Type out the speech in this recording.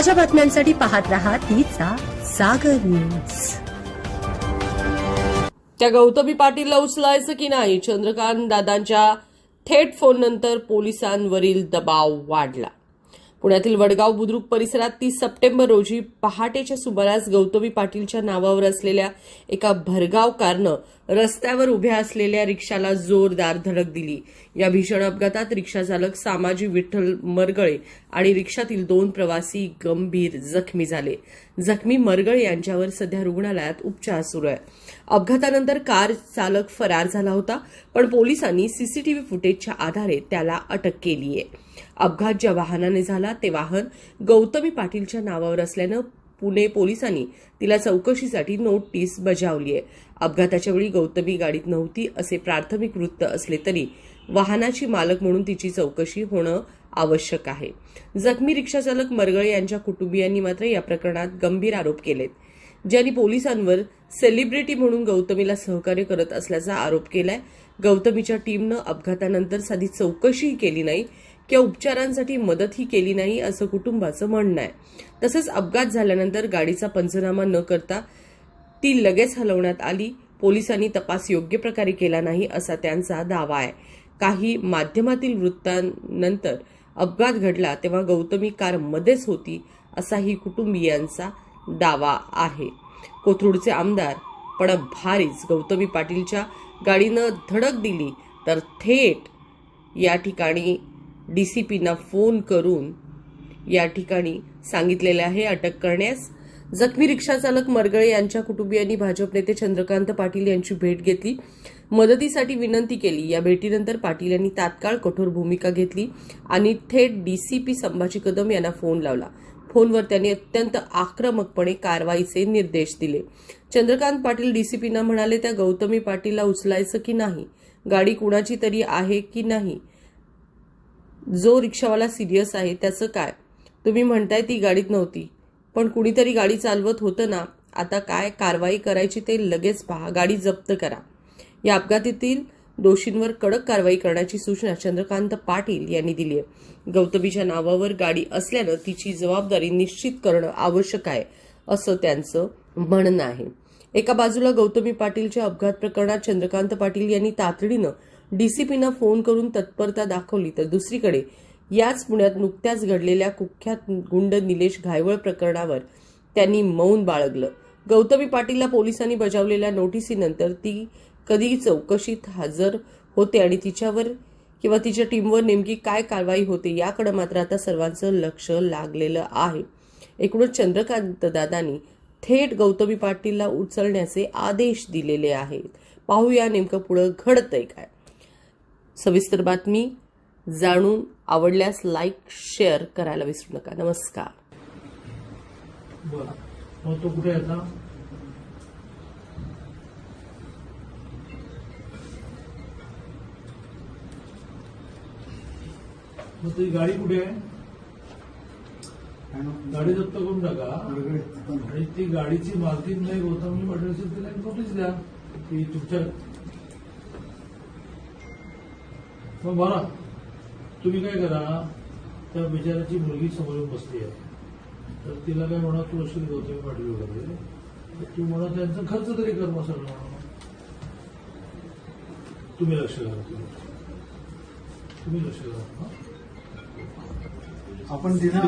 ताज्या बातम्यांसाठी पाहत राहा तिचा सागर न्यूज. त्या गौतमी पाटीलला उचलायचं की नाही? चंद्रकांत दादांच्या थेट फोननंतर पोलिसांवरील दबाव वाढला. पुण्यातील वडगाव बुद्रुक परिसरात तीस सप्टेंबर रोजी पहाटेच्या सुमारास गौतमी पाटीलच्या नावावर असलेल्या एका भरगाव कारनं रस्त्यावर उभ्या असलेल्या रिक्षाला जोरदार धडक दिली. या भीषण अपघातात रिक्षा चालक सामाजी विठ्ठल मरगळे आणि रिक्षातील दोन प्रवासी गंभीर जखमी झाले. जखमी मरगळे यांच्यावर सध्या रुग्णालयात उपचार सुरू आहे अपघातानंतर कार चालक फरार झाला होता पण पोलिसांनी सीसीटीव्ही फुटेजच्या आधारे त्याला अटक केली आहे. अपघात ज्या वाहनाने झाला ते वाहन गौतमी पाटीलच्या नावावर असल्यानं पुणे पोलिसांनी तिला चौकशीसाठी नोटीस बजावली आहे. अपघाताच्या वेळी गौतमी गाडीत नव्हती असे प्राथमिक वृत्त असले तरी वाहनाची मालक म्हणून तिची चौकशी होणं आवश्यक आहे. जखमी रिक्षाचालक मरगळे यांच्या कुटुंबियांनी मात्र या प्रकरणात गंभीर आरोप केलेत. ज्यांनी पोलिसांवर सेलिब्रिटी म्हणून गौतमीला सहकार्य करत असल्याचा आरोप केलाय. गौतमीच्या टीमनं अपघातानंतर साधी चौकशीही केली नाही किंवा उपचारांसाठी मदतही केली नाही असं कुटुंबाचं म्हणणं आहे. तसंच अपघात झाल्यानंतर गाडीचा पंचनामा न करता ती लगेच हलवण्यात आली. पोलिसांनी तपास योग्य प्रकारे केला नाही असा त्यांचा दावा आहे. काही माध्यमातील वृत्तांनंतर अपघात घडला तेव्हा गौतमी कार मध्येच होती असाही कुटुंबियांचा दावा आहे. कोथरूडचे आमदार पण भारीच गौतमी पाटीलच्या गाडीनं धडक दिली तर थेट या ठिकाणी डी सी पीना फोन करून या ठिकाणी सांगितलेले आहे अटक करण्यास. जखमी रिक्षाचालक मरगळे यांच्या कुटुंबियांनी भाजप नेते चंद्रकांत पाटील यांची भेट घेतली. मदतीसाठी विनंती केली. या भेटीनंतर पाटील यांनी तात्काळ कठोर भूमिका घेतली आणि थेट डीसीपी संभाजी कदम यांना फोन लावला. फोनवर त्यांनी अत्यंत आक्रमकपणे कारवाईचे निर्देश दिले. चंद्रकांत पाटील डीसीपीना म्हणाले त्या गौतमी पाटीलला उचलायचं की नाही? गाडी कुणाची तरी आहे की नाही? जो रिक्षावाला सिरियस आहे त्याचं काय? तुम्ही म्हणताय ती गाडीत नव्हती. पण कुणीतरी गाडी चालवत होतं ना? आता काय कारवाई करायची ते लगेच पहा. गाडी जप्त करा. या अपघातातील दोषींवर कडक कारवाई करण्याची सूचना चंद्रकांत पाटील यांनी दिली आहे. गौतमीच्या नावावर गाडी असल्यानं तिची जबाबदारी निश्चित करणं आवश्यक आहे असं त्यांचं म्हणणं आहे. एका बाजूला गौतमी पाटीलच्या अपघात प्रकरणात चंद्रकांत पाटील यांनी तातडीनं डीसीपींना फोन करून तत्परता दाखवली तर दुसरीकडे याच पुण्यात नुकत्याच घडलेल्या कुख्यात गुंड निलेश घायवळ प्रकरणावर त्यांनी मौन बाळगलं. गौतमी पाटीलला पोलिसांनी बजावलेल्या नोटिसीनंतर ती कधी चौकशीत हजर होते आणि तिच्यावर किंवा तिच्या टीमवर नेमकी काय कारवाई होते याकडे मात्र आता सर्वांचं लक्ष लागलेलं आहे. एकूणच चंद्रकांत दादांनी थेट गौतमी पाटीलला उचलण्याचे आदेश दिलेले आहेत. पाहूया नेमकं पुढं घडतंय काय. सविस्तर बातमी जाणून आवडल्यास लाईक शेअर करायला विसरू नका. नमस्कार. मग तो तुझी गाडी कुठे आहे? गाडी जप्त करून टाका. आणि ती गाडीची मालकीन नाही गौतमी पाटील असेल तिला नोटीस द्या. की तुमच्या मग बरा तुम्ही काय करा? त्या बिचाराची मुलगी समोर येऊन बसली आहे. तर तिला काय म्हणा तू असेल गौतमी पाटील वगैरे. तर तू म्हणा त्यांचा खर्च तरी कर मग सगळं. तुम्ही लक्ष घाला तुम्ही. लक्ष घाला? आपण तिला